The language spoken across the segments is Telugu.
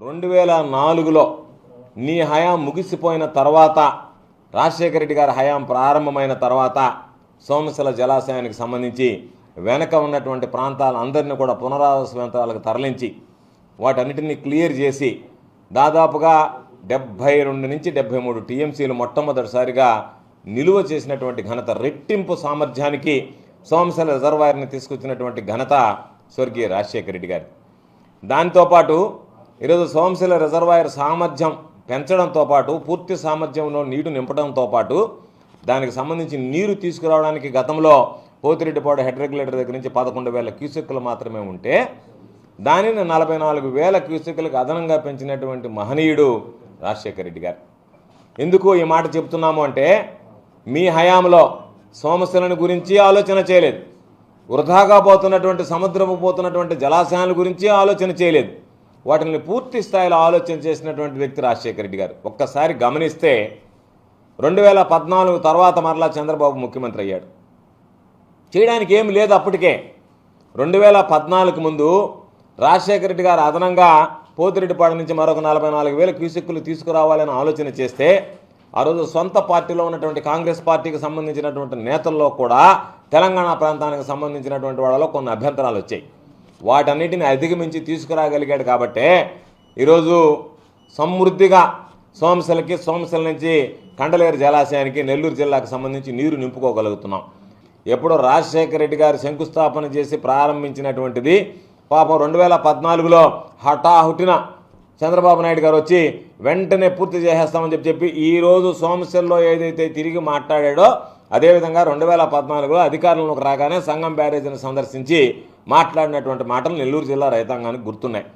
రెండు వేల నాలుగులో నీ హయాం ముగిసిపోయిన తర్వాత రాజశేఖర రెడ్డి గారి హయాం ప్రారంభమైన తర్వాత సోమశిల జలాశయానికి సంబంధించి వెనక ఉన్నటువంటి ప్రాంతాలందరినీ కూడా పునరావాస ప్రాంతాలకు తరలించి వాటన్నిటిని క్లియర్ చేసి దాదాపుగా డెబ్భై రెండు నుంచి డెబ్భై మూడు టీఎంసీలు మొట్టమొదటిసారిగా నిలువ చేసినటువంటి ఘనత రెట్టింపు సామర్థ్యానికి సోమశిల రిజర్వాయర్ని తీసుకొచ్చినటువంటి ఘనత స్వర్గీయ రాజశేఖర రెడ్డి గారి. దాంతోపాటు ఈరోజు సోమశిల రిజర్వాయర్ సామర్థ్యం పెంచడంతో పాటు పూర్తి సామర్థ్యంలో నీరు నింపడంతో పాటు దానికి సంబంధించి నీరు తీసుకురావడానికి గతంలో పోతిరెడ్డిపాడు హెడ్ రెగ్యులేటర్ దగ్గర నుంచి పదకొండు వేల క్యూసెక్కులు మాత్రమే ఉంటే దానిని నలభై నాలుగు వేల క్యూసెక్కులకు అదనంగా పెంచినటువంటి మహనీయుడు రాజశేఖర రెడ్డి గారు. ఎందుకు ఈ మాట చెప్తున్నాము అంటే మీ హయాంలో సోమశిలని గురించి ఆలోచన చేయలేదు. వృధాగా పోతున్నటువంటి సముద్రపు పోతున్నటువంటి జలాశయాల గురించి ఆలోచన చేయలేదు. వాటిని పూర్తి స్థాయిలో ఆలోచన చేసినటువంటి వ్యక్తి రాజశేఖర రెడ్డి గారు. ఒక్కసారి గమనిస్తే రెండు వేల పద్నాలుగు తర్వాత మరలా చంద్రబాబు ముఖ్యమంత్రి అయ్యాడు. చేయడానికి ఏమి లేదు అప్పటికే. రెండు వేల పద్నాలుగు ముందు రాజశేఖర రెడ్డి గారు అదనంగా పోతిరెడ్డిపాడు నుంచి మరొక నలభై నాలుగు వేల క్యూసెక్కులు తీసుకురావాలని ఆలోచన చేస్తే ఆ రోజు సొంత పార్టీలో ఉన్నటువంటి కాంగ్రెస్ పార్టీకి సంబంధించినటువంటి నేతల్లో కూడా తెలంగాణ ప్రాంతానికి సంబంధించినటువంటి వాళ్ళలో కొన్ని అభ్యంతరాలు వచ్చాయి. వాటన్నిటిని అధిగమించి తీసుకురాగలిగాడు కాబట్టే ఈరోజు సమృద్ధిగా సోమశిలకి సోమశిల నుంచి కండలేరు జలాశయానికి నెల్లూరు జిల్లాకు సంబంధించి నీరు నింపుకోగలుగుతున్నాం. ఎప్పుడో రాజశేఖర రెడ్డి గారు శంకుస్థాపన చేసి ప్రారంభించినటువంటిది పాపం రెండు వేల పద్నాలుగులో హఠాహుటిన చంద్రబాబు నాయుడు గారు వచ్చి వెంటనే పూర్తి చేసేస్తామని చెప్పి చెప్పి ఈరోజు సోమశిల్లో ఏదైతే తిరిగి మాట్లాడాడో అదేవిధంగా రెండు వేల పద్నాలుగులో అధికారంలోకి రాగానే సంఘం బ్యారేజీని సందర్శించి మాట్లాడినటువంటి మాటలు నెల్లూరు జిల్లా రైతాంగానికి గుర్తున్నాయి.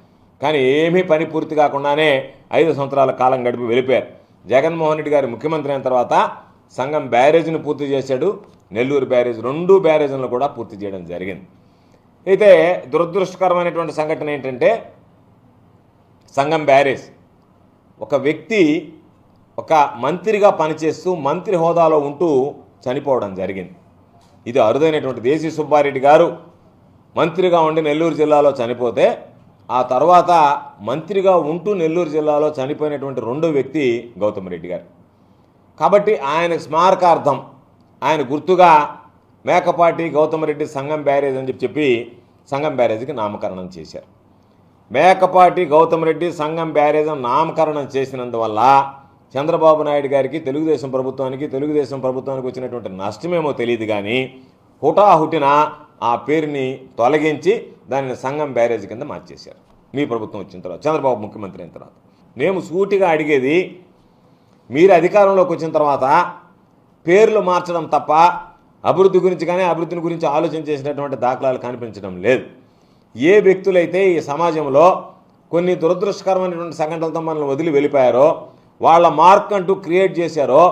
కానీ ఏమీ పని పూర్తి కాకుండానే ఐదు సంవత్సరాల కాలం గడిపి వెళ్ళిపోయారు. జగన్మోహన్ రెడ్డి గారి ముఖ్యమంత్రి అయిన తర్వాత సంఘం బ్యారేజీని పూర్తి చేశాడు. నెల్లూరు బ్యారేజ్ రెండు బ్యారేజీలను కూడా పూర్తి చేయడం జరిగింది. అయితే దురదృష్టకరమైనటువంటి సంఘటన ఏంటంటే సంఘం బ్యారేజ్. ఒక వ్యక్తి ఒక మంత్రిగా పనిచేస్తూ మంత్రి హోదాలో ఉంటూ చనిపోవడం జరిగింది. ఇది అరుదైనటువంటి దేశీ సుబ్బారెడ్డి గారు మంత్రిగా ఉండి నెల్లూరు జిల్లాలో చనిపోతే ఆ తర్వాత మంత్రిగా ఉంటూ నెల్లూరు జిల్లాలో చనిపోయినటువంటి రెండో వ్యక్తి గౌతమ్ రెడ్డి గారు. కాబట్టి ఆయన స్మారకార్థం ఆయన గుర్తుగా మేకపాటి గౌతమ్ రెడ్డి సంఘం బ్యారేజ్ అని చెప్పి చెప్పి సంఘం బ్యారేజ్కి నామకరణం చేశారు. మేకపాటి గౌతమ్ రెడ్డి సంఘం బ్యారేజం నామకరణం చేసినందువల్ల చంద్రబాబు నాయుడు గారికి తెలుగుదేశం ప్రభుత్వానికి తెలుగుదేశం ప్రభుత్వానికి వచ్చినటువంటి నష్టమేమో తెలియదు కానీ హుటాహుటిన ఆ పేరుని తొలగించి దానిని సంఘం బ్యారేజ్ కింద మార్చేశారు. మీ ప్రభుత్వం వచ్చిన తర్వాత చంద్రబాబు ముఖ్యమంత్రి అయిన తర్వాత. మేము సూటిగా అడిగేది మీరు అధికారంలోకి వచ్చిన తర్వాత పేర్లు మార్చడం తప్ప అభివృద్ధి గురించి కానీ అభివృద్ధిని గురించి ఆలోచన చేసినటువంటి దాఖలాలు కనిపించడం లేదు. ఏ వ్యక్తులైతే ఈ సమాజంలో కొన్ని దురదృష్టకరమైనటువంటి సంఘటనలతో మనల్ని వదిలి వెళ్ళిపోయారో వాళ్ళ మార్క్ అంటూ క్రియేట్ చేశారో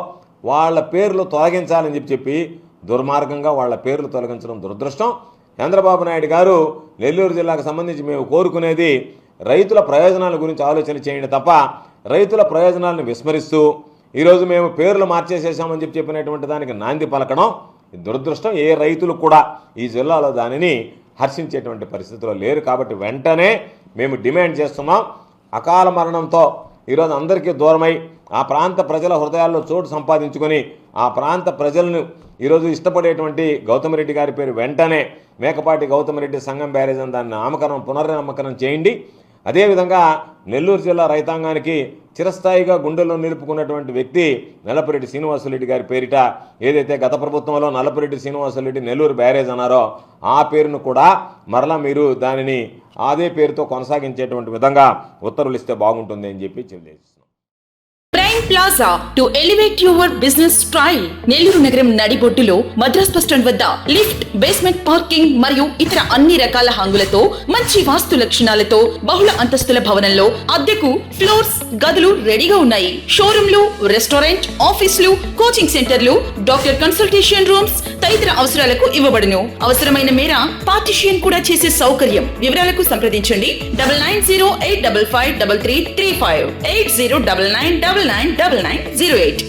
వాళ్ళ పేర్లు తొలగించాలని చెప్పి చెప్పి దుర్మార్గంగా వాళ్ళ పేర్లు తొలగించడం దురదృష్టం. చంద్రబాబు నాయుడు గారు నెల్లూరు జిల్లాకు సంబంధించి మేము కోరుకునేది రైతుల ప్రయోజనాల గురించి ఆలోచన చేయండి తప్ప రైతుల ప్రయోజనాలను విస్మరిస్తూ ఈరోజు మేము పేర్లు మార్చేసేసామని చెప్పి చెప్పినటువంటి దానికి నాంది పలకడం దురదృష్టం. ఏ రైతులు కూడా ఈ జిల్లాలో దానిని హర్షించేటువంటి పరిస్థితిలో లేరు కాబట్టి వెంటనే మేము డిమాండ్ చేస్తున్నాం. అకాల మరణంతో ఈరోజు అందరికీ దూరమై ఆ ప్రాంత ప్రజల హృదయాల్లో చోటు సంపాదించుకొని ఆ ప్రాంత ప్రజలను ఈరోజు ఇష్టపడేటువంటి గౌతమరెడ్డి గారి పేరు వెంటనే మేకపాటి గౌతమరెడ్డి సంఘం బ్యారేజ్ అని దాన్ని నామకరణం పునర్నామకరణం చేయండి. అదేవిధంగా నెల్లూరు జిల్లా రైతాంగానికి చిరస్థాయిగా గుండెల్లో నిలుపుకున్నటువంటి వ్యక్తి నల్లపురెడ్డి శ్రీనివాసరెడ్డి గారి పేరిట ఏదైతే గత ప్రభుత్వంలో నల్లపురెడ్డి శ్రీనివాసరెడ్డి నెల్లూరు బ్యారేజ్ అన్నారో ఆ పేరును కూడా మరలా మీరు దానిని అదే పేరుతో కొనసాగించేటువంటి విధంగా ఉత్తర్వులు ఇస్తే బాగుంటుంది అని చెప్పి తెలియజేస్తున్నారు prime plaza to elevate your business style Nellore నగరం నడిబొడ్డులో మద్రాస్ బస్ స్టాండ్ వద్ద లిఫ్ట్ బేస్మెంట్ పార్కింగ్ మరియు ఇతర అన్ని రకాల హంగులతో మంచి వాస్తు లక్షణాలతో బహుళ అంతస్తుల భవనంలో అద్దెకు ఫ్లోర్స్ గదులు రెడీగా ఉన్నాయి. షోరూంలు రెస్టారెంట్ ఆఫీసులు కోచింగ్ సెంటర్లు డాక్టర్ కన్సల్టేషన్ రూమ్స్ ఇతర అవసరాలకు ఇవ్వబడును. అవసరమైన మేర పార్టిషియన్ కూడా చేసే సౌకర్యం. వివరాలకు సంప్రదించండి. Double nine zero eight double five double three three five. Eight zero double nine double nine double nine zero eight.